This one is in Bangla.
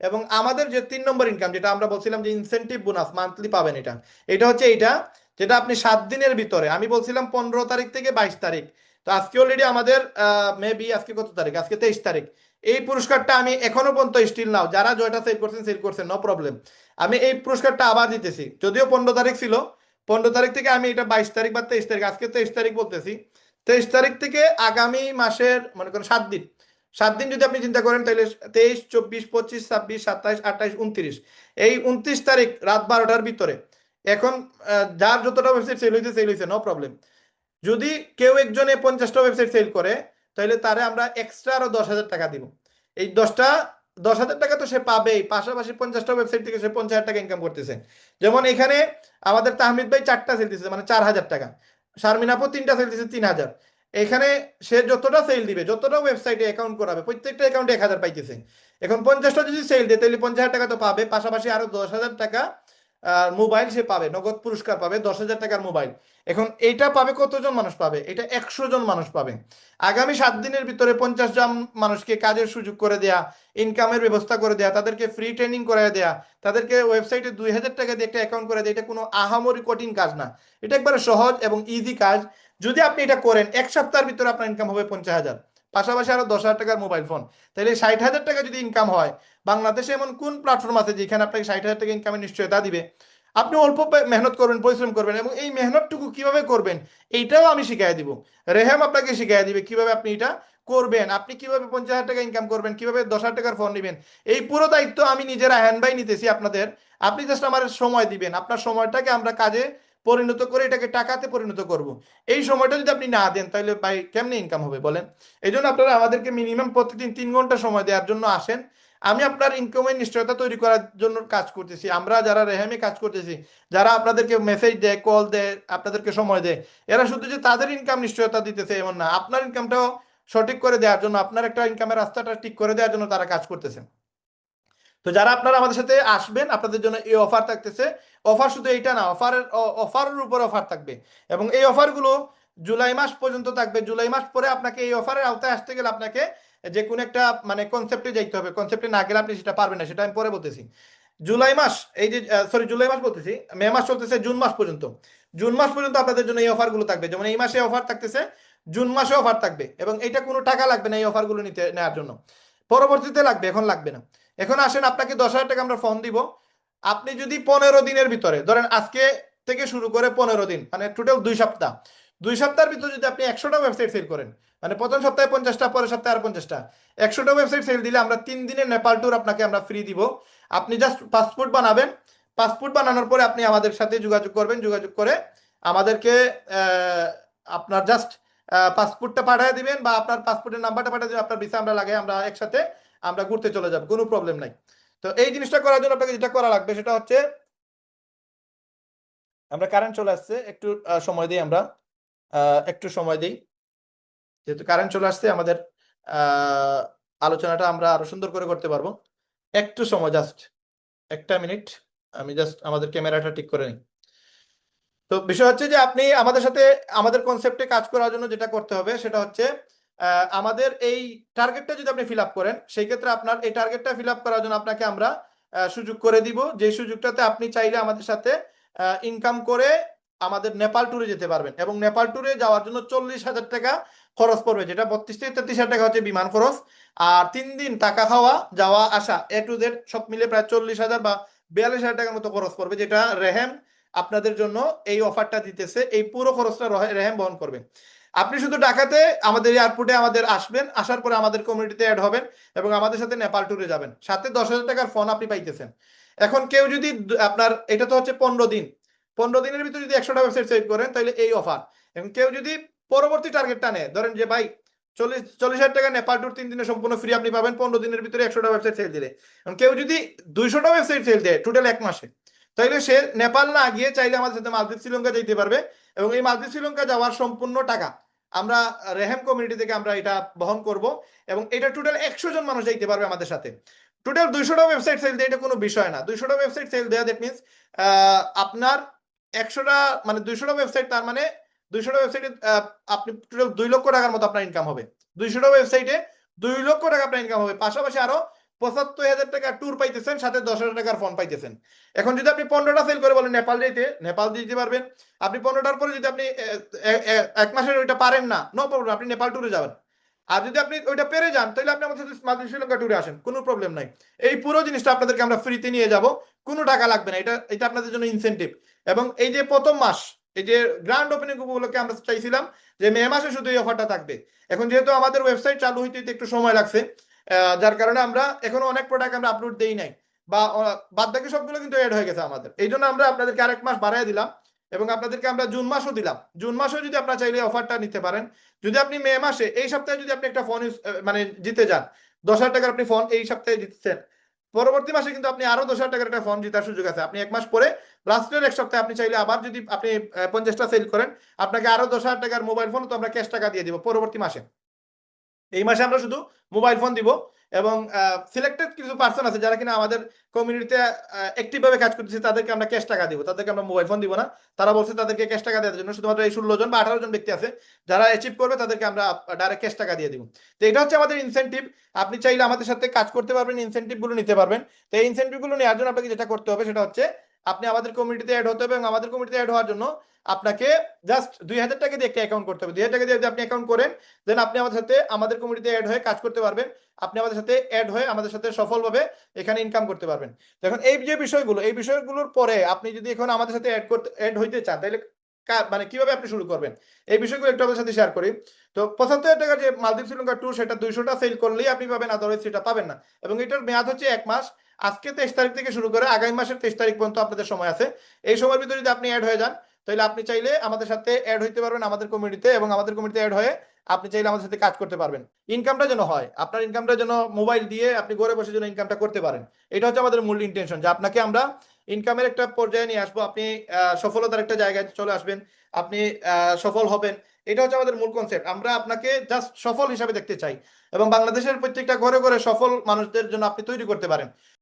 এবং আমাদের যে তিন নম্বর ইনকাম যেটা আমরা বলছিলাম যে ইনসেন্টিভ বোনাস মান্থলি পাবেন এটা এটা হচ্ছে এইটা যেটা আপনি সাত দিনের ভিতরে, আমি বলছিলাম পনেরো তারিখ থেকে বাইশ তারিখ, তো আজকে অলরেডি আমাদের মেবি আজকে কত তারিখ? আজকে তেইশ তারিখ। এই পুরস্কারটা আমি এখনও পর্যন্ত স্টিল নাও যারা জয়টা সেল করছেন সেল করছেন নো প্রবলেম আমি এই পুরস্কারটা আবার দিতেছি, যদিও পনেরো তারিখ ছিল, পনেরো তারিখ থেকে আমি এটা বাইশ তারিখ বা তেইশ তারিখ, আজকে তেইশ তারিখ বলতেছি, তেইশ তারিখ থেকে আগামী মাসের, মনে করেন সাত দিন সাত দিন যদি আপনি চিন্তা করেন, তাহলে তেইশ, চব্বিশ, পঁচিশ, ছাব্বিশ, সাতাইশ, আঠাইশ, উনত্রিশ। এই উনত্রিশ তারিখ রাত বারোটার ভিতরে এখন যার যতটা ওয়েবসাইট সেল হয়েছে সেল হয়েছে নো প্রবলেম যদি কেউ একজনে পঞ্চাশটা ওয়েবসাইট সেল করে, তাহলে তারে আমরা এক্সট্রা আরও দশ হাজার টাকা দিব। এই দশটা, দশ হাজার টাকা তো সে পাবেই, পাশাপাশি পঞ্চাশটা ওয়েবসাইট থেকে সে পঞ্চাশ হাজার টাকা ইনকাম করতেছে। যেমন এখানে আমাদের তাহমিদ ভাই চারটা সেল দিতেছে মানে চার হাজার টাকা। শারমিনাপুর তিনটা সেল দিচ্ছে তিন হাজার। এখানে সে যতটা সেল দিবে, যতটা ওয়েবসাইটে অ্যাকাউন্ট করাবে, প্রত্যেকটা অ্যাকাউন্টে এক হাজার পাইতেছে। এখন পঞ্চাশটা যদি সেল দেয়, তাহলে পঞ্চাশ হাজার টাকা তো পাবে, পাশাপাশি আরও দশ হাজার টাকা মোবাইল সে পাবে, নগদ পুরস্কার পাবে, দশ হাজার টাকার মোবাইল এখন এইটা পাবে কতজন মানুষ পাবে? এটা একশো জন মানুষ পাবে। আগামী সাত দিনের ভিতরে পঞ্চাশ জন মানুষকে কাজের সুযোগ করে দেয়া ইনকামের ব্যবস্থা করে দেয়া, তাদেরকে ফ্রি ট্রেনিং করে দেয়া, তাদেরকে ওয়েবসাইটে দুই হাজার টাকা দিয়ে একটা অ্যাকাউন্ট করে দেয়, এটা কোনো আহামরি কঠিন কাজ না। এটা একবারে সহজ এবং ইজি কাজ। যদি আপনি এটা করেন, এক সপ্তাহের ভিতরে আপনার ইনকাম হবে পঞ্চাশ হাজার। পাশাপাশি আরও দশ হাজার টাকার মোবাইল ফোন তাহলে ষাট হাজার টাকা যদি ইনকাম হয়, বাংলাদেশে এমন কোন প্ল্যাটফর্ম আছে যেখানে আপনাকে ষাট হাজার টাকা ইনকামের নিশ্চয়তা দিবে? আপনি অল্প মেহনত করবেন, পরিশ্রম করবেন এবং এই মেহনতটুকু কীভাবে করবেন, এইটাও আমি শিখাই দিব। রেহাম আপনাকে শিখাই দিবে কীভাবে আপনি এটা করবেন। আপনি কীভাবে পঞ্চাশ হাজার টাকা ইনকাম করবেন, কীভাবে দশ হাজার টাকার ফোন নেবেন, এই পুরো দায়িত্ব আমি নিজের হ্যান্ড বাই নিতেছি আপনাদের। আপনি জাস্ট আমার সময় দিবেন। আপনার সময়টাকে আমরা কাজে পরিণত করে এটাকে টাকাতে পরিণত করব। এই সময়টা যদি আপনি না দেন, তাহলে ভাই কেমনে ইনকাম হবে বলেন? এই জন্য আপনারা আমাদেরকে মিনিমাম প্রতিদিন তিন ঘণ্টা সময় দেওয়ার জন্য আসেন। আমি আপনার ইনকামের নিশ্চয়তা তৈরি করার জন্য কাজ করতেছি। আমরা যারা রেহামে কাজ করতেছি, যারা আপনাদেরকে মেসেজ দেয় কল দেয়, আপনাদেরকে সময় দেয়, এরা শুধু যে তাদের ইনকাম নিশ্চয়তা দিতেছে এমন না। আপনার ইনকামটাও সঠিক করে দেওয়ার জন্য, আপনার একটা ইনকামের রাস্তাটা ঠিক করে দেওয়ার জন্য তারা কাজ করতেছে। তো যারা আপনারা আমাদের সাথে আসবেন, আপনাদের জন্য এই অফার থাকতেছে। অফার শুধু এইটা না অফারের অফারের উপর অফার থাকবে। এবং এই অফারগুলো জুলাই মাস পর্যন্ত থাকবে। জুলাই মাস পরে আপনাকে এই অফারের আওতায় আসতে গেলে আপনাকে যে কোনো একটা মানে কনসেপ্টে যাইতে হবে। কনসেপ্টে না গেলে আপনি সেটা পারবেন না, সেটা আমি পরে বলতেছি। জুলাই মাস, এই যে সরি জুলাই মাস বলতেছি, মে মাস চলতেছে জুন মাস পর্যন্ত। জুন মাস পর্যন্ত আপনাদের জন্য এই অফারগুলো থাকবে। যেমন এই মাসে অফার থাকতেছে, জুন মাসে অফার থাকবে। এবং এটা কোনো টাকা লাগবে না এই অফারগুলো নিতে নেওয়ার জন্য। পরবর্তীতে লাগবে, এখন লাগবে না। এখন আসেন, আপনাকে দশ হাজার টাকা আমরা ফোন দিব। আপনি যদি পনেরো দিনের ভিতরে, ধরেন আজকে থেকে শুরু করে পনেরো দিন মানে টোটাল দুই সপ্তাহ। দুই সপ্তাহের ভিতরে যদি আপনি একশোটা ওয়েবসাইট সেল করেন মানে প্রথম সপ্তাহে পঞ্চাশটা, পরের সপ্তাহে আর পঞ্চাশটা। একশোটা ওয়েবসাইট সেল দিলে আমরা তিন দিনের নেপাল ট্যুর আপনাকে আমরা ফ্রি দিব। আপনি জাস্ট পাসপোর্ট বানাবেন। পাসপোর্ট বানানোর পরে আপনি আমাদের সাথে যোগাযোগ করবেন, যোগাযোগ করে আমাদেরকে আপনার জাস্ট পাসপোর্টটা পাঠিয়ে দিবেন বা আপনার পাসপোর্টের নাম্বারটা পাঠিয়ে দিবেন, আপনার ভিসা আমরা লাগাই আমরা একসাথে আমরা ঘুরতে চলে যাব, কোনো প্রবলেম নাই। তো এই জিনিসটা করার জন্য আপনাকে যেটা করা লাগবে সেটা হচ্ছে, আমরা কারেন্ট চলে আসছে, একটু সময় দিই আমরা একটু সময় দিই। যেহেতু কারেন্ট চলে আসছে, আমাদের আলোচনাটা আমরা আরও সুন্দর করে করতে পারব। একটু সময় জাস্ট একটা মিনিট আমি জাস্ট আমাদের ক্যামেরাটা ঠিক করে নিই। তো বিষয় হচ্ছে যে আপনি আমাদের সাথে, আমাদের কনসেপ্টে কাজ করার জন্য যেটা করতে হবে, সেটা হচ্ছে আমাদের এই টার্গেটটা যদি আপনি ফিল আপ করেন, সেই ক্ষেত্রে আপনার এই টার্গেটটা ফিল আপ করার জন্য আপনাকে আমরা সুযোগ করে দিব। যে সুযোগটাতে আপনি চাইলে আমাদের সাথে ইনকাম করে আমাদের নেপাল ট্যুরে যেতে পারবেন। এবং নেপাল ট্যুরে যাওয়ার জন্য চল্লিশ হাজার টাকা খরচ পড়বে, যেটা বত্রিশ থেকে তেত্রিশ হাজার টাকা হচ্ছে বিমান খরচ। আর তিন দিন টাকা খাওয়া, যাওয়া, আসা, এ টু জেড সব মিলে প্রায় চল্লিশ হাজার বা বিয়াল্লিশ হাজার টাকার মতো খরচ পড়বে, যেটা রেহেম আপনাদের জন্য এই অফারটা দিতেছে। এই পুরো খরচটা রেহেম বহন করবে। আপনি শুধু ঢাকাতে আমাদের এয়ারপোর্টে আমাদের আসবেন, আসার পরে আমাদের কমিউনিটিতে অ্যাড হবেন এবং আমাদের সাথে নেপাল ট্যুরে যাবেন। সাথে দশ হাজার টাকার ফোন আপনি পাইতেছেন। এখন কেউ যদি আপনার, এটা তো হচ্ছে পনেরো দিন। পনেরো দিনের ভিতরে যদি একশোটা ওয়েবসাইট সেভ করেন, তাহলে এই অফার এবং কেউ যদি পরবর্তী টার্গেটটা নেয়, ধরেন যে ভাই, চল্লিশ চল্লিশ হাজার টাকা নেপাল ট্যুর তিন দিনে সম্পূর্ণ ফ্রি আপনি পাবেন, পনেরো দিনের ভিতরে একশোটা ওয়েবসাইট সেল দিলে। এবং কেউ যদি দুইশোটা ওয়েবসাইট সেল দেয় টোটাল এক মাসে, তাহলে সে নেপাল না গিয়ে চাইলে আমাদের সাথে মালদ্বীপ, শ্রীলঙ্কা যেতে পারবে। এবং এই মালদ্বীপ শ্রীলঙ্কা যাওয়ার সম্পূর্ণ টাকা আমরা রেহেম কমিউনিটি থেকে আমরা এটা বহন করব এবং এটা টোটাল একশো জন মানুষ যাইতে পারবে আমাদের সাথে। টোটাল দুইশোটা ওয়েবসাইট সেল দেয় এটা কোনো বিষয় না। দুইশোটা ওয়েবসাইট সেল দেওয়া দ্যাট মিনস আপনার একশোটা মানে দুইশোটা ওয়েবসাইট তার মানে দুইশোটা ওয়েবসাইটে আপনি টোটাল দুই লক্ষ টাকার মতো আপনার ইনকাম হবে। দুইশোটা ওয়েবসাইটে দুই লক্ষ টাকা আপনার ইনকাম হবে। পাশাপাশি আরও পঁচাত্তর হাজার টাকা ট্যুর পাইতেছেন, সাথে দশ হাজার টাকার ফোন পাইতেছেন। এখন যদি আপনি পনেরোটা সেল করে বলেন, নেপাল যেতে নেপাল যেতে পারবেন। আপনি পনেরোটার পরে যদি আপনি এক মাসের ওইটা পারেন না নো প্রবলেম আপনি নেপাল ট্যুরে যাবেন। আর যদি আপনি ওইটা পেরে যান, তাহলে আপনি আমাদের সাথে শ্রীলঙ্কা ট্যুরে আসেন, কোনো প্রবলেম নাই। এই পুরো জিনিসটা আপনাদেরকে আমরা ফ্রিতে নিয়ে যাব, কোনো টাকা লাগবে না, এটা এটা আপনাদের জন্য ইনসেন্টিভ এবং এই যে প্রথম মাস, এই যে গ্র্যান্ড ওপেনিং উপলক্ষে আমরা চাইছিলাম যে মে মাসে শুধু এই অফারটা থাকবে। এখন যেহেতু আমাদের ওয়েবসাইট চালু হইতে একটু সময় লাগছে যার কারণে আমরা এখনও অনেক প্রোডাক্ট আমরা আপলোড দেই নাই। বা বাদ বাকি সবগুলো কিন্তু অ্যাড হয়ে গেছে আমাদের। এই জন্য আমরা আপনাদেরকে আরেক মাস বাড়াই দিলাম এবং আপনাদেরকে আমরা জুন মাসও দিলাম। জুন মাসেও যদি আপনারা চাইলে অফারটা নিতে পারেন। যদি আপনি মে মাসে, এই সপ্তাহে যদি আপনি একটা ফোন মানে জিতে যান, দশ হাজার টাকার আপনি ফোন এই সপ্তাহে জিতছেন, পরবর্তী মাসে কিন্তু আপনি আরও দশ হাজার টাকার একটা ফোন জেতার সুযোগ আছে। আপনি এক মাস পরে লাস্টের এক সপ্তাহে আপনি চাইলে আবার যদি আপনি পঞ্চাশটা সেল করেন, আপনাকে আরও দশ হাজার টাকার মোবাইল ফোন তো আমরা ক্যাশ টাকা দিয়ে দিব পরবর্তী মাসে। এই মাসে আমরা শুধু মোবাইল ফোন দিব এবং সিলেক্টেড কিছু পার্সন আছে যারা কিনা আমাদের কমিউনিটিতে অ্যাক্টিভ ভাবে কাজ করতেছে, তাদেরকে আমরা ক্যাশ টাকা দিব। তাদেরকে আমরা মোবাইল ফোন দিব না। তারা বলছে তাদেরকে ক্যাশ টাকা দেওয়ার জন্য। শুধুমাত্র এই ষোলো জন বা আঠারো জন ব্যক্তি আছে, যারা অ্যাচিভ করবে, তাদেরকে আমরা ডাইরেক্ট ক্যাশ টাকা দিয়ে দিব। তো এটা হচ্ছে আমাদের ইনসেন্টিভ আপনি চাইলে আমাদের সাথে কাজ করতে পারবেন ইনসেন্টিভগুলো নিতে পারবেন। তো এই ইনসেন্টিভগুলো নেওয়ার জন্য আপনাকে যেটা করতে হবে, সেটা হচ্ছে আপনি আমাদের কমিউনিটিতে অ্যাড হতে হবে এবং আমাদের কমিউনিটিতে অ্যাড হওয়ার জন্য আপনাকে জাস্ট দুই হাজার টাকা দিয়ে একটা অ্যাকাউন্ট করতে হবে। দুই হাজার টাকা দিয়ে যদি আপনি অ্যাকাউন্ট করেন দেন আপনি আমাদের সাথে, আমাদের কমিউনিটিতে অ্যাড হয়ে কাজ করতে পারবেন। আপনি আমাদের সাথে অ্যাড হয়ে আমাদের সাথে সফলভাবে এখানে ইনকাম করতে পারবেন। তো এখন এই যে বিষয়গুলো, এই বিষয়গুলোর পরে আপনি যদি এখন আমাদের সাথে অ্যাড করতে অ্যাড হইতে চান, তাহলে মানে কীভাবে আপনি শুরু করবেন? এই বিষয়গুলো একটু আপনাদের সাথে শেয়ার করি। তো পঁচাত্তর টাকার যে মালদ্বীপ শ্রীলঙ্কা ট্যুর সেটা দুইশোটা সেল করলেই আপনি পাবেন আদারওয়াইজ সেটা পাবেন না। এবং এটার মেয়াদ হচ্ছে এক মাস। আজকে তেইশ তারিখ থেকে শুরু করে আগামী মাসের তেইশ তারিখ পর্যন্ত আপনাদের সময় আছে। এই সময়ের ভিতরে যদি আপনি অ্যাড হয়ে যান, তাহলে আপনি চাইলে আমাদের সাথে অ্যাড হইতে পারবেন আমাদের কমিউনিটিতে এবং আমাদের কমিউনিটিতে অ্যাড হয়ে আপনি চাইলে আমাদের সাথে কাজ করতে পারবেন। ইনকামটা যেন হয়, আপনার ইনকামটা যেন মোবাইল দিয়ে আপনি ঘরে বসে যেন ইনকামটা করতে পারেন। এটা হচ্ছে আমাদের মূল ইন্টেনশন যে আপনাকে আমরা ইনকামের একটা পর্যায়ে নিয়ে আসব। আপনি সফলতার একটা জায়গায় চলে আসবেন, আপনি সফল হবেন। এটা হচ্ছে আমাদের মূল কনসেপ্ট আমরা আপনাকে জাস্ট সফল হিসাবে দেখতে চাই এবং বাংলাদেশের প্রত্যেকটা ঘরে ঘরে সফল মানুষদের জন্য আপনি তৈরি করতে পারেন।